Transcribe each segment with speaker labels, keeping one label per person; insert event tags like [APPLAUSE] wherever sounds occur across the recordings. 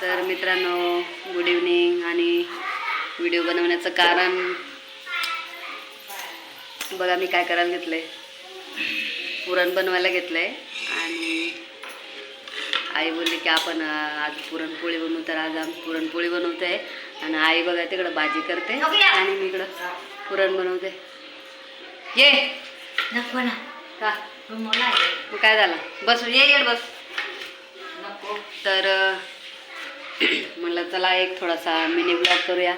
Speaker 1: तर मित्रांनो good evening आणि व्हिडिओ बनवण्याचं कारण. बघा मी काय करायला घेतलंय. पुरण बनवायला घेतलंय आणि आई बोलली की आपण आज पुरणपोळी बनवू तर आज आम्ही पुरणपोळी बनवते आणि आई बघा तिकडं भाजी करते आणि मी इकडं पुरण बनवते. ये.
Speaker 2: नको ना.
Speaker 1: का? मग काय झालं? बस ये ये बस.
Speaker 2: नको.
Speaker 1: तर म्हणलं चला एक थोडासा मिनी ब्लॉग करूया.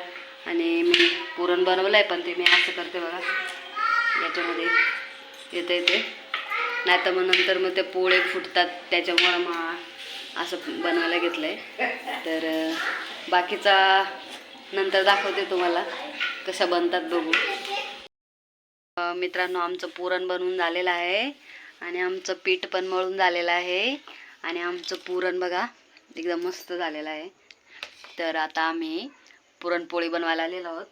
Speaker 1: आणि मी पुरण बनवलं आहे पण ते मी असं करते बघा. याच्यामध्ये येतं येते. नाही तर मग नंतर मग ते पोळे फुटतात त्याच्यामुळं मग असं बनवायला घेतलं आहे तर बाकीचा नंतर दाखवते तुम्हाला कशा बनतात बघू. मित्रांनो आमचं पुरण बनवून झालेलं आहे. आणि आमचं पीठ पण मळून झालेलं आहे. आणि आमचं पुरण बघा. एकदम मस्त झालेलं आहे. तर आता आम्ही पुरणपोळी बनवायला आलेलो आहोत.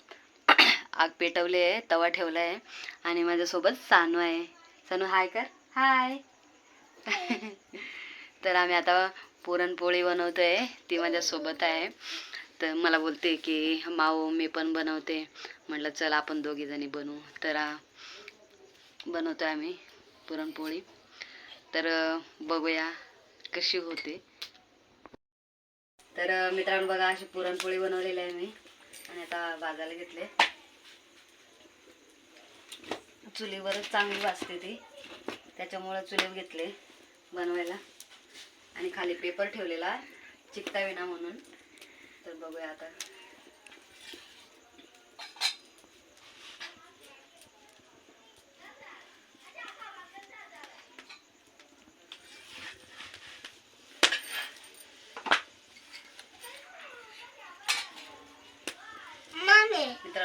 Speaker 1: [CLEARS THROAT] आग पेटवली आहे तवा ठेवला आहे आणि माझ्यासोबत सानू आहे. सानू हाय कर. हाय [LAUGHS] तर आम्ही आता पुरणपोळी बनवतो आहे ती माझ्यासोबत आहे. तर मला बोलते की माऊ मी पण बनवते. म्हटलं चल आपण दोघीजणी बनवू तर बनवतो आहे आम्ही पुरणपोळी. तर बघूया कशी होते. तर मित्रांनो बघा अशी पुरणपोळी बनवलेली आहे मी. आणि आता भाजायला घेतले. चुलीवरच चांगली वाजते ती. त्याच्यामुळं चुलीवर घेतले बनवायला. आणि खाली पेपर ठेवलेला चिकता विना म्हणून. तर बघूया आता.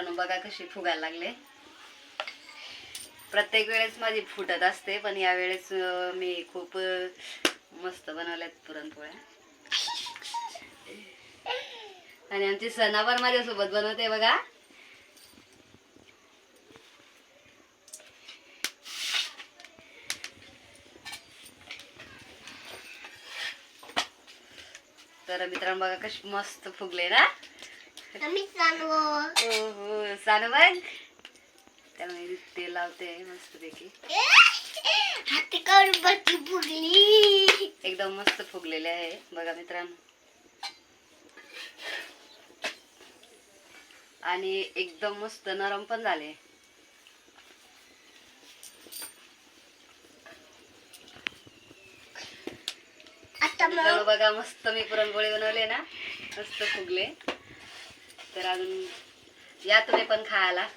Speaker 1: मित्रांनो बघा कशी फुगायला लागले. प्रत्येक वेळेस माझी फुटत असते पण यावेळेस मी खूप मस्त बनवल्यात पुरणपोळ्या. आणि आमची सणावर माझ्यासोबत बनवते बघा. तर मित्रांनो बघा कशी मस्त फुगले ना. त्यामुळे तेल लावते
Speaker 2: हाती काढून बत्ती फुगली.
Speaker 1: एकदम मस्त फुगलेले आहे. बघा मित्रांनो. आणि एकदम मस्त नरम पण झाले. बघा मस्त मी पुरणपोळी बनवले ना. मस्त फुगले. तर अजून या तुम्ही पण खायला.